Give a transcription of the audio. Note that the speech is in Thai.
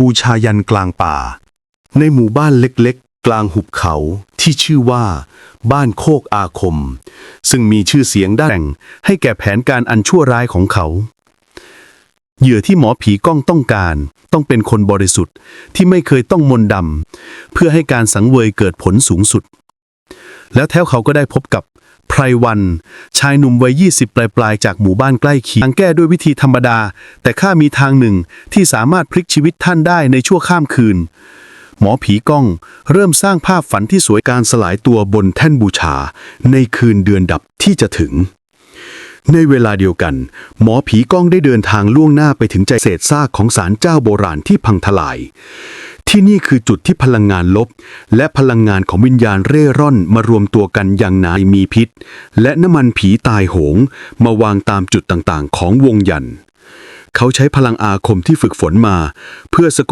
บูชายันกลางป่า ในหมู่บ้านเล็กๆ กลางหุบเขาที่ชื่อว่า บ้านโคกอาคม ซึ่งมีชื่อเสียงด้านให้แก่แผนการอันชั่วร้ายของเขา เหยื่อที่หมอผีก้องต้องการ ต้องเป็นคนบริสุทธิ์ที่ไม่เคยต้องมนต์ดำเพื่อให้การสังเวยเกิดผลสูงสุด แล้วแท้เขาก็ได้พบกับ พรวัน ชายหนุ่มวัย 20 ปลายๆจากหมู่บ้านใกล้เคียงแก้ด้วยวิธีธรรมดา แต่ข้ามีทางหนึ่งที่สามารถพลิกชีวิตท่านได้ในชั่วข้ามคืน หมอผีก้อง เริ่มสร้างภาพฝันที่สวยการสลายตัวบนแท่นบูชา ในคืนเดือนดับที่จะถึงในเวลาเดียวกัน หมอผีก้องได้เดินทางล่วงหน้าไปถึงใจเศษซากของศาลเจ้าโบราณที่พังทลาย ที่นี่คือจุดที่พลังงานลบ และพลังงานของวิญญาณเร่ร่อนมารวมตัวกันอย่างหนามีพิษ และน้ำมันผีตายโหง มาวางตามจุดต่างๆ ของวงยัน เขาใช้พลังอาคมที่ฝึกฝนมา เพื่อสะกด